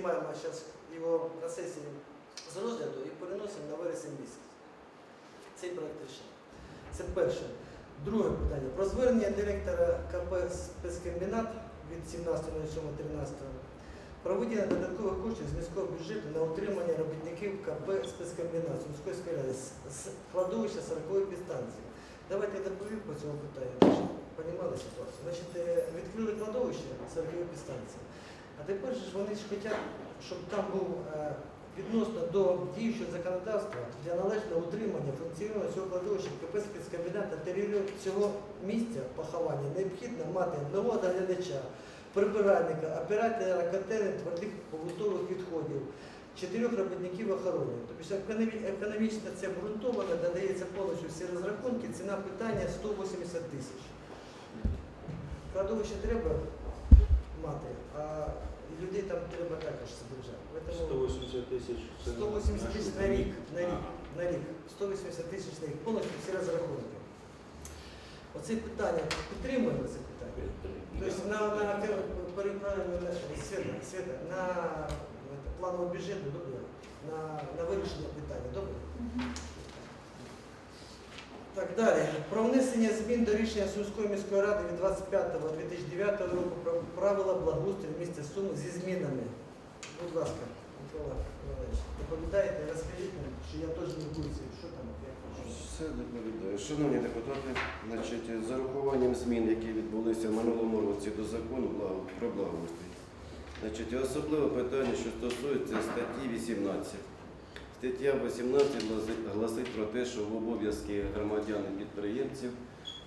знімаємо зараз його на сесії з розгляду і переносимо на вересень місяць. Цей проект рішення. Це перше. Друге питання. Про звернення директора КП «Спецкомбінат» від 17.07.13 про виділення додаткових коштів з міського бюджету на утримання робітників КП «Спецкомбінат» міської з з кладовища 40-ї підстанції. Давайте я доповім по цьому питанню, щоб розуміли ситуацію. Значить, е, відкрили кладовище 40-ї підстанції, а тепер ж вони ж хочуть, щоб там був е, відносно до діючого законодавства для належного утримання функціонування цього кладовища КП «Спецкомбінат» на цього місця поховання необхідно мати одного доглядача, прибиральника, оператора котелень твердих побутових відходів, чотирьох робітників охорони. Тобто економічно це обґрунтовано, додається повністю всі розрахунки, ціна питання 180 тисяч. Кладовище треба мати, а людей там треба також содержати. 180 тисяч. це 180 тисяч на рік, на рік, на рік. 180 тисяч на рік, повністю всі розрахунки. Оце питання, підтримуємо це питання. Тобто на, на, переправимо на Света, Света, на это, плановий бюджет, добре? На, на вирішення питання, добре? Так, далі. Про внесення змін до рішення Сумської міської ради від 25.2009 року про правила благоустрою в місті Суми зі змінами. Будь ласка, Микола Іванович, доповідаєте, розкажіть мені, що я теж не курсі, що там, як. Все доповідаю. Шановні депутати, значить, з урахуванням змін, які відбулися в минулому році до закону про благоустрій, особливе питання, що стосується статті 18. Стаття 18 гласить- про те, що в обов'язки громадян і підприємців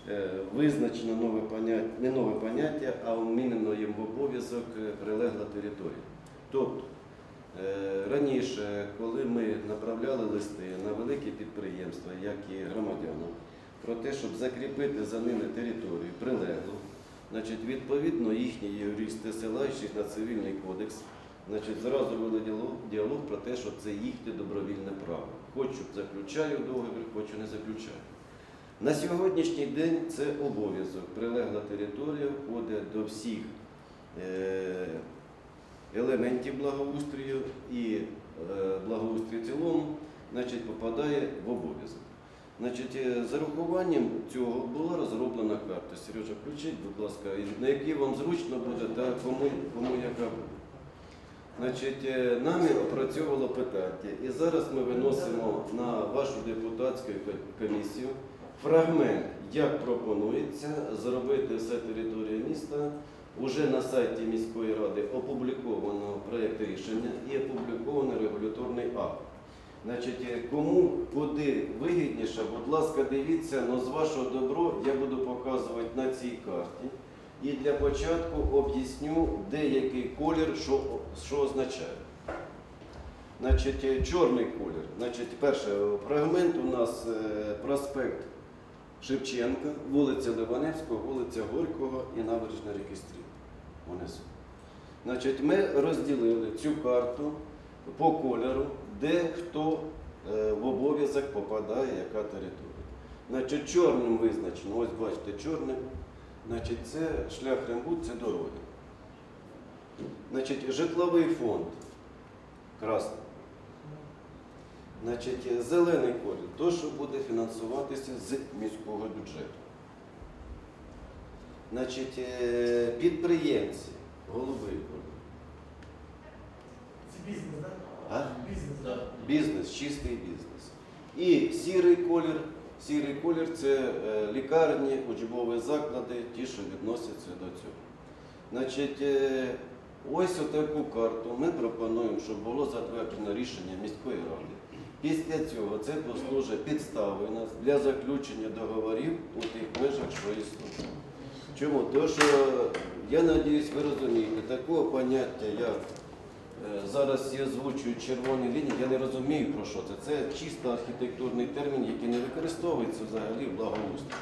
е, визначено нове поняття, не нове поняття, а вмінено їм в обов'язок е, прилегла територія. Тобто, Е, Раніше, коли ми направляли листи на великі підприємства, як і громадянам, про те, щоб закріпити за ними територію прилеглу, значить, відповідно їхні юристи, ссилаючись на цивільний кодекс, значить, зразу вели діалог, про те, що це їхнє добровільне право. Хочу заключаю договір, хочу не заключаю. На сьогоднішній день це обов'язок. Прилегла територія входить до всіх. Е- елементів благоустрою і е, благоустрій цілому значить, попадає в обов'язок. Значить, е, з урахуванням цього була розроблена карта. Сережа, включіть, будь ласка, на якій вам зручно буде та кому, кому яка буде. Значить, е, нами опрацьовувало питання, і зараз ми виносимо на вашу депутатську комісію фрагмент, як пропонується зробити все територію міста. Уже на сайті міської ради опубліковано проєкт рішення і опубліковано регуляторний акт. Значить, е, кому куди вигідніше, будь ласка, дивіться, але з вашого добро я буду показувати на цій карті. І для початку об'ясню деякий колір, що, що означає. Значить, е, чорний колір. Значить, перше, фрагмент у нас е, проспект Шевченка, вулиця Ливаневського, вулиця Горького і набережна ріки Стріл. Значить, ми розділили цю карту по кольору, де хто е, в обов'язок попадає, яка територія. Значить, чорним визначено, ось бачите, чорним, значить, це шлях Рембут, це дороги. Значить, житловий фонд красний. Значить, зелений колір, то, що буде фінансуватися з міського бюджету. Значить, е, підприємці, голубий колір. Це бізнес, так? А? Бізнес, так? Бізнес, чистий бізнес. І сірий колір. Сірий колір це е, лікарні, учбові заклади, ті, що відносяться до цього. Значить, е, ось отаку карту ми пропонуємо, щоб було затверджено рішення міської ради. Після цього це послужить підставою нас для заключення договорів у тих межах, що існує. Чому? Тому що, я надіюсь, ви розумієте, такого поняття, як Зараз я озвучую червоні лінії, я не розумію про що це. Це чисто архітектурний термін, який не використовується взагалі в благоустрої.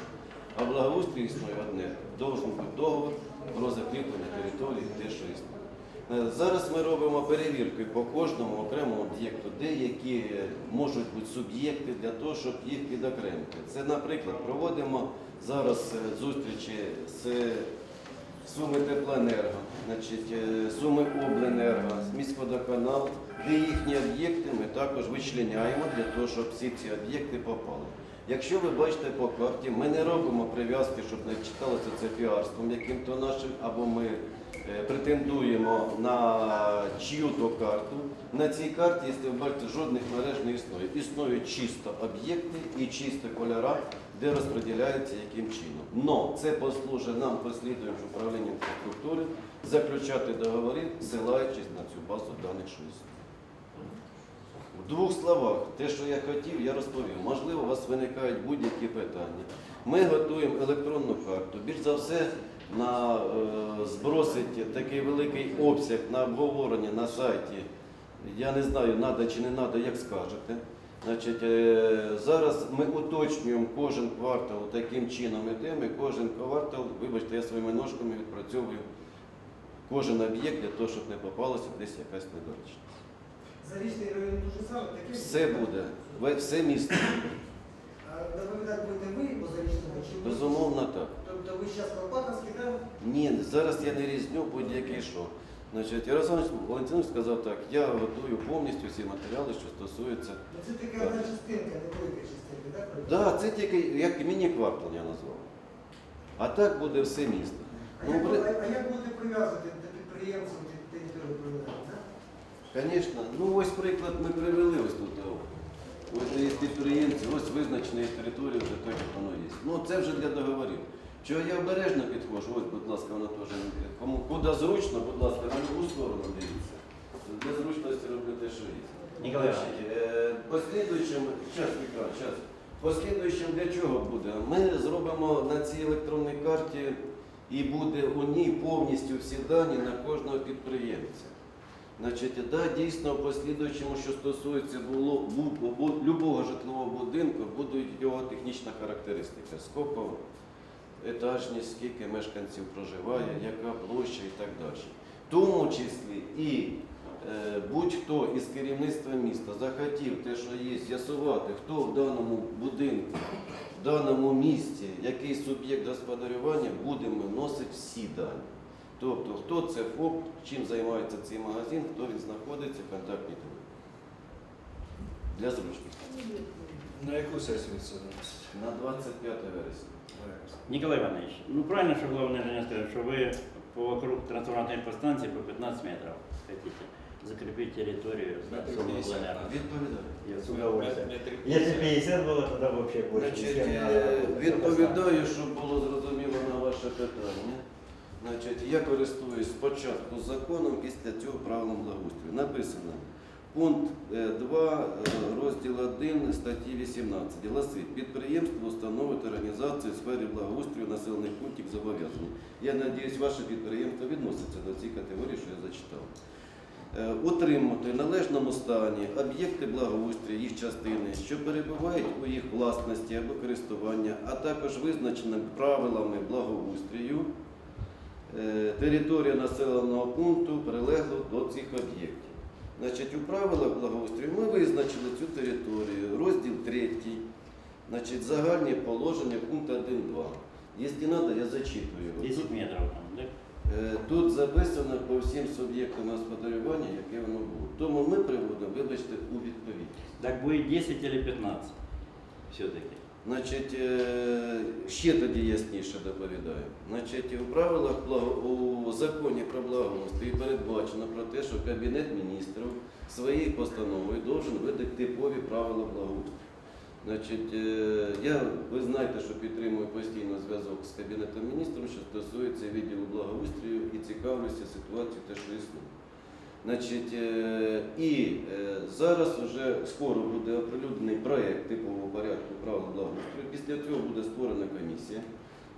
А в благоустрої існує одне. Должен бути договор про закріплення території, те, що існує. Е, Зараз ми робимо перевірки по кожному окремому об'єкту, деякі е, можуть бути суб'єкти для того, щоб їх відокремити. Це, наприклад, проводимо зараз е, зустрічі з Суми Теплоенерго, значить, е, Суми Обленерго, міськводоканал, де їхні об'єкти ми також вичленяємо для того, щоб всі ці об'єкти попали. Якщо ви бачите по карті, ми не робимо прив'язки, щоб не читалося це піарством яким-то нашим, або ми е, претендуємо на чию-то карту. На цій карті, якщо ви бачите, жодних мереж не існує. Існують чисто об'єкти і чисто кольора, де розподіляється яким чином. Но це послужить нам, послідуючи управління інфраструктури, заключати договори, ссилаючись на цю базу даних, що. В двох словах, те, що я хотів, я розповів. Можливо, у вас виникають будь-які питання. Ми готуємо електронну карту. Більш за все, на, е, збросить такий великий обсяг на обговорення на сайті. Я не знаю, треба чи не треба, як скажете. Значить, е, зараз ми уточнюємо кожен квартал таким чином ідемо, і кожен квартал, вибачте, я своїми ножками відпрацьовую кожен об'єкт для того, щоб не попалося десь якась недоречність. Зарічний район дуже саме, таке. Все буде, все місто. Доповідати будете ви по зарічному чи? Безумовно так. Тобто ви зараз Кропаковський, так? Ні, зараз я не різню будь-який що. Значить, Ярослав Валентинович сказав так, я готую повністю всі матеріали, що стосуються. Ну це така одна частинка, не велика частинка, так? Так, да, це тільки як міні-квартал я назвав. А так буде все місто. А Ну, як, при- а, а як будете прив'язувати до підприємців ті- територію проведення, так? Звісно, ну ось приклад ми привели ось тут. Ось є підприємці, ось визначені території вже так, як воно є. Ну це вже для договорів. Чого я обережно підходжу, ось, будь ласка, воно теж. Кому куди зручно, будь ласка, на другу сторону дивіться. Для зручності роблю те, що є. Ніколай е, Послідуючим, час, Віктор, час. Послідуючим для чого буде? Ми зробимо на цій електронній карті і буде у ній повністю всі дані на кожного підприємця. Значить, да, дійсно, послідуючому, що стосується було, бу- бу- любого житлового будинку, будуть його технічна характеристика. Скільки етажність, скільки мешканців проживає, яка площа і так далі. В тому числі і е, будь-хто із керівництва міста захотів те, що є, з'ясувати, хто в даному будинку, в даному місті, який суб'єкт господарювання, будемо вносити всі дані. Тобто, хто це ФОП, чим займається цей магазин, хто він знаходиться, контактні телефони. Для зручності. На яку сесію це? На 25 вересня. Николай Иванович, ну правильно, что главный инженер сказал, что вы по вокруг трансформаторной подстанции по 15 метров хотите закрепить территорию за Метров особым 50, планером. Відповідаю. Я с удовольствием. Метр Если 50. 50 было, тогда вообще больше ни с Значить, кем не е, надо. відповідаю, щоб було зрозуміло на ваше питання. Значить, я користуюсь спочатку законом, після цього правилом благоустрою. Написано пункт 2, розділ 1 статті 18. Гласить, підприємство, установи та організації сфері благоустрою населених пунктів зобов'язані. Я сподіваюся, ваше підприємство відноситься до цієї категорії, що я зачитав. Е, Утримувати в належному стані об'єкти благоустрою, їх частини, що перебувають у їх власності або користування, а також визначеними правилами благоустрою е, територія населеного пункту прилегло до цих об'єктів. Значить, у правилах благоустрою ми визначили цю територію, розділ 3, значить, загальні положення пункт 1.2. Якщо треба, я зачитую. його. 10 метров там, да? Е, Тут записано по всім суб'єктам господарювання, яке воно було. Тому ми приводимо, вибачте, у відповідність. Так будет 10 или 15 все-таки. Значить, е, ще тоді ясніше доповідаю. Значить, у правилах у законі про благоустрій передбачено про те, що Кабінет міністрів своєю постановою должен видати типові правила благоустрою. Значить, е, я, ви знаєте, що підтримую постійно зв'язок з Кабінетом міністрів, що стосується відділу благоустрою і цікавлюся ситуацією, те, що існує. Значить, е, і е, зараз вже скоро буде оприлюднений проєкт типового порядку правил благоустрою. Після цього буде створена комісія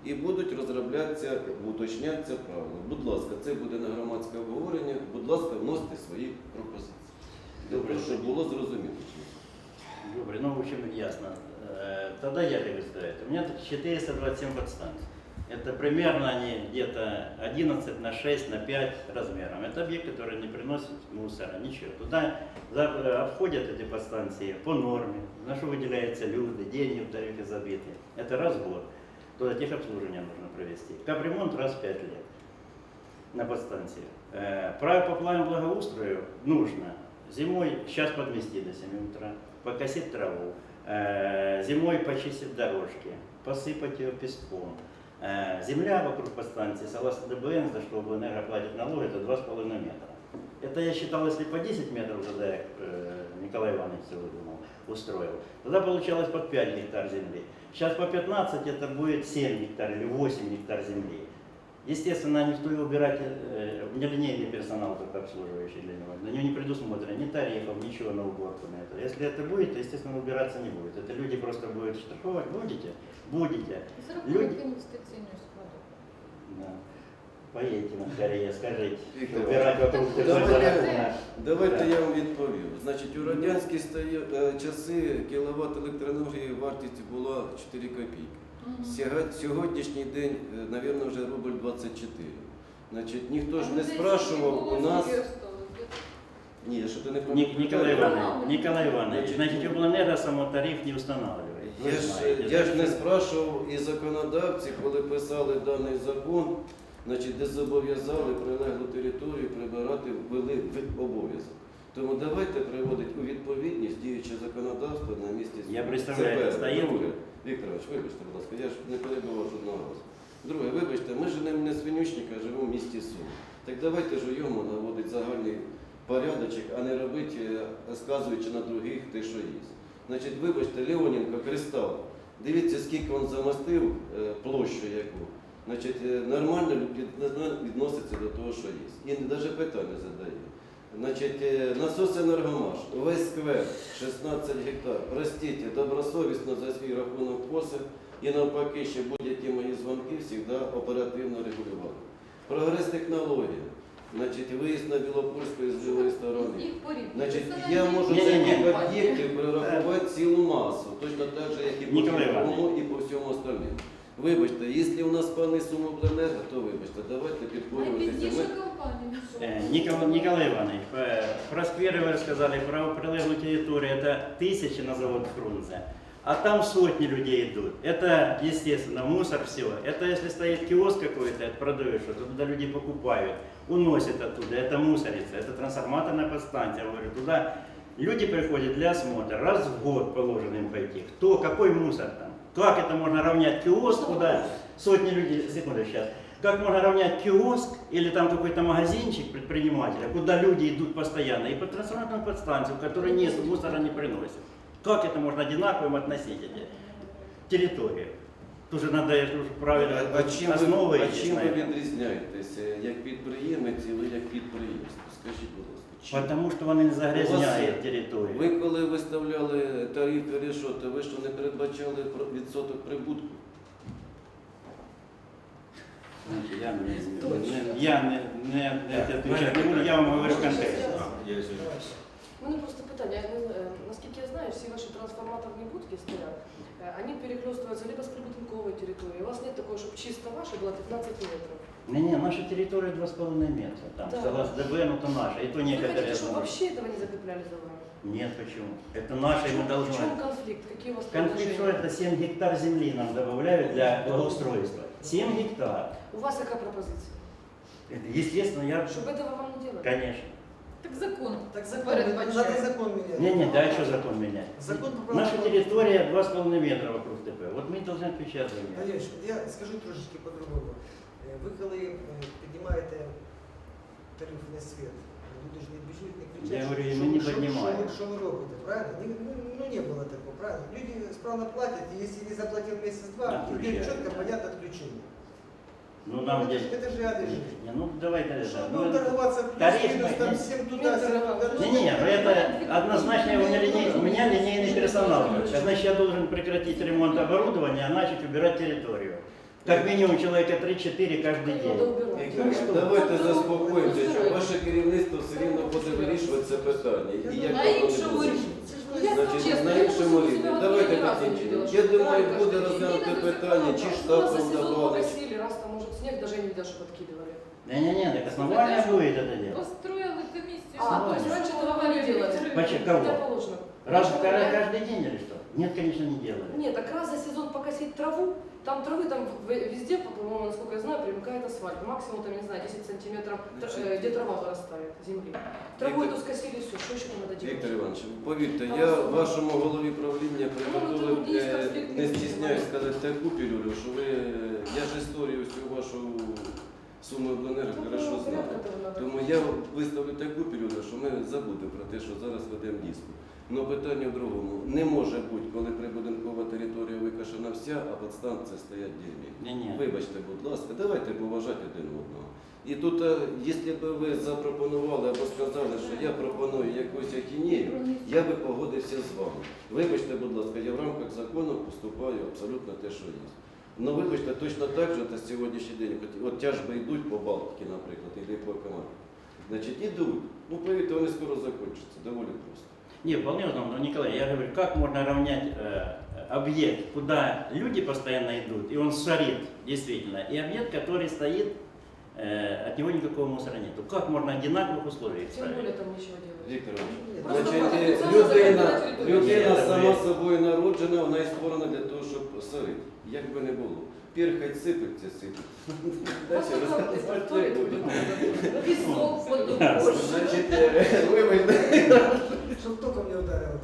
і будуть розроблятися, уточнятися правила. Будь ласка, це буде на громадське обговорення. Будь ласка, вносьте свої пропозиції. Того, щоб було зрозуміло. Добре, ну в общем ясно. Э, Тогда я регистрирую. У меня тут 427 подстанций. Это примерно они где-то 11 на 6 на 5 размером. Это объект, который не приносит мусора, ничего. Туда э, обходят эти подстанции по норме, на что выделяются люди, деньги в тарифе забиты. Это раз. Туда техобслуживание нужно провести. Капремонт раз в 5 лет. на подстанции. Э, Право по плану благоустрою нужно зимой, сейчас подмести до 7 утра, покосить траву, э, зимой почистить дорожки, посыпать ее песком. Земля вокруг подстанции, согласно ДБН, за что ОБНР платит налоги, это 2,5 метра. Это я считал, если по 10 метров, тогда я, э, Николай Иванович все выдумал, устроил, тогда получалось под 5 гектар земли. Сейчас по 15 это будет 7 гектар или 8 гектар земли. Естественно, никто и убирать, э, не линейный персонал только обслуживающий для него. На него не предусмотрено ни тарифов, ничего на уборку на это. Если это будет, то, естественно, убираться не будет. Это люди просто будут штрафовать. Будете? Будете. За Люди- рахунок інвестиційної складу. Да. Поедете на Корея, скажите, Віктор убирать вокруг такой Давайте- за рахунок. Давайте я вам відповім. Значить, у радянські стає- е, часи кіловат електроенергії вартість була 4 копійки. Сьогоднішній день, е, навірно, вже рубль 24. Значить, ніхто ж не спрашував у нас. Ні, що ти не Ник- Николай Иванович, Ну, Николай Иванович, Значит, значит, облэнерго само тариф не устанавливает. Я ж, я ж не спрашував і законодавці, коли писали даний закон, значить, де зобов'язали прилеглу територію прибирати ввели в обов'язок. Тому давайте приводити у відповідність діюче законодавство на місці. Я Це представляю, перше. Друге, Вікторович, вибачте, будь ласка, я ж не перебував жодного разу. Друге, вибачте, ми живемо не свинючника, а живемо в місті Сум. Так давайте ж у йому наводити загальний порядочок, а не робити, е, сказуючи на других те, що є. Значить, вибачте, Леоненко, Кристал, дивіться, скільки він замостив е, площу яку. Значить, е, нормально відноситься до того, що є. І навіть питання задає. Значить, е, насос енергомаш, весь сквер, 16 гектар. Простіть, добросовісно за свій рахунок посив і навпаки, ще будь-які мої дзвонки завжди оперативно регулювали. Прогрес технології. Значить, виїзд на Білопольську з лівої сторони. Значить, я можу ні. об'єктів перерахувати цілу масу, точно так же, як і по Іванович. і по всьому остальному. Вибачте, якщо у нас пани Сумобленерго, то вибачте, давайте підпорюватися. Найбідніша Ми... компанія. ну що? Э, Николай, Николай Иванович, э, про скверы вы рассказали, про прилеглую территорию, это тысячи на завод Фрунзе. А там сотни людей идут. Это, естественно, мусор все. Это если стоит киоск какой-то, это продаешь, то туда люди покупают, уносят оттуда. Это мусорица, это трансформаторная подстанция. Я говорю, туда люди приходят для осмотра. Раз в год положено им пойти. Кто, какой мусор там? Как это можно равнять киоск, куда сотни людей, секунду сейчас, как можно равнять киоск или там какой-то магазинчик предпринимателя, куда люди идут постоянно, и по трансформаторную подстанцию, которая нет, мусора не приносит. Как это можно одинаковым относить эти территории? Тут же надо я слушаю, правильно А, а чим ви, основы а есть, чим ви наверное. відрізняєтеся як підприємець і ви як підприємство? Скажіть, будь ласка. Что он не вас- территорию. Ви коли виставляли тарифи рішоти, ви що не передбачали відсоток прибутку? Я, не, не- я не, не, не не я вам говорю извиняюсь. У мене просто питання. Я е, Наскільки я знаю, всі ваші трансформаторні будки стоять, е, вони перехлестуються либо з прибутинкової території. У вас нет такого, щоб чисто ваша була 15 метрів. Не, не, наша территория 2,5 метра. Там, Да. согласно ДБН, это наша. И то Вы некоторые... хотите, чтобы вообще этого не закрепляли за вами? Нет, почему? Это наше, и мы В должны. чем конфликт? Какие у вас Конфликт, что это 7 гектар земли нам добавляют для благоустройства. 7 гектар. У вас яка пропозиція? Это, естественно, я... Щоб этого вам не делали? Конечно. Так закон. Так закон, надо закон менять. Не, не, дай что закон менять. Закон Наша территория 2,5 метра вокруг ТП. Вот мы должны отвечать за нее. Олеж, я скажу трошечки по-другому. Е, Ви коли е, піднімаєте тарифний світ, люди ж не біжуть, не кричать, Я говорю, що, ми не що- піднімаємо. що, ви- що ви робите, правильно? Ні, ну, ну не було такого, правильно? Люди справно платять, і якщо не заплатив месяц-два, то Отключають. чітко, понятно, отключение. Ну, нам это, здесь... ж- это же реальная жизнь. Не, Ну, давайте... Что, это, ну, ну, торговаться тариф плюс-минус, там мы- 7 туда, 7 туда. ну, Не, не, ну это однозначно у меня, линей, у меня линейный персонал. А Значит, я должен прекратить ремонт оборудования, а начать убирать территорию. Как минимум человека 3-4 каждый Надо день. убирати. Віктор, Давайте заспокоїмося, що ваше керівництво все рівно буде вирішувати це питання. І як На воно не іншому буде. рівні. Це ж ну, я Значить, чесно, на я іншому просто рівні. себе Давайте один раз таким не чином. видела, Я що думаю, правильно, буде що розглянуто зміни до питання, чи закону. штатом У нас за сезон добавити. погасили, раз там, может, снег даже не видел, что подкидывали. Не-не-не, так основание будет это дело. Построили комісію. А, то есть раньше этого вы не делали? Почему? Хотя Кого? положено. Раз Почему? каждый, Я- каждый день или что? Нет, конечно, не делали. Нет, так раз за сезон покосить траву, там травы там в- везде, по-моему, насколько я знаю, примыкает асфальт. Максимум там, не знаю, 10 сантиметров, тр- э, где трава вырастает, земли. Траву Виктор- эту скосили, все, что еще там надо делать? Віктор Іванович, повірте, Там я особливо. вашому голові правління приготував, ну, тут є е, конфлікт не інтересів. стісняюсь сказати таку пілюлю, що ви, я ж історію всю вашу суму обленерго хорошо знаю. Тому я виставлю таку пілюлю, що ми забудемо про те, що зараз ведемо дійсно. Але питання в другому. Не може бути, коли прибудинкова територія викашена вся, а підстанції стоять дільні. Вибачте, будь ласка, давайте поважати один одного. І тут, е, якщо б ви запропонували або сказали, що я пропоную якусь ахінею, я би погодився з вами. Вибачте, будь ласка, я в рамках закону поступаю абсолютно те, що є. Ну вибачте, точно так же на сьогоднішній день, от- от тяжби йдуть по Балтиці, наприклад, і по команді. Значить, ідуть. Ну, повірте, вони скоро закінчаться, доволі просто. Не, вполне возможно, Но, Николай, я говорю, как можно равнять э, объект, куда люди постоянно идут, и он шарит, действительно, и объект, который стоит, э, от него никакого мусора нету. Как можно одинаковых условиях Тем более там нечего делать. Віктор Просто Значить, е, людина, людина сама собою народжена, вона і створена для того, щоб сорити. Як би не було. Пірхать сипеться, Просто не буду. Песок под. Значить, е, вибачте. Щоб током не ударило.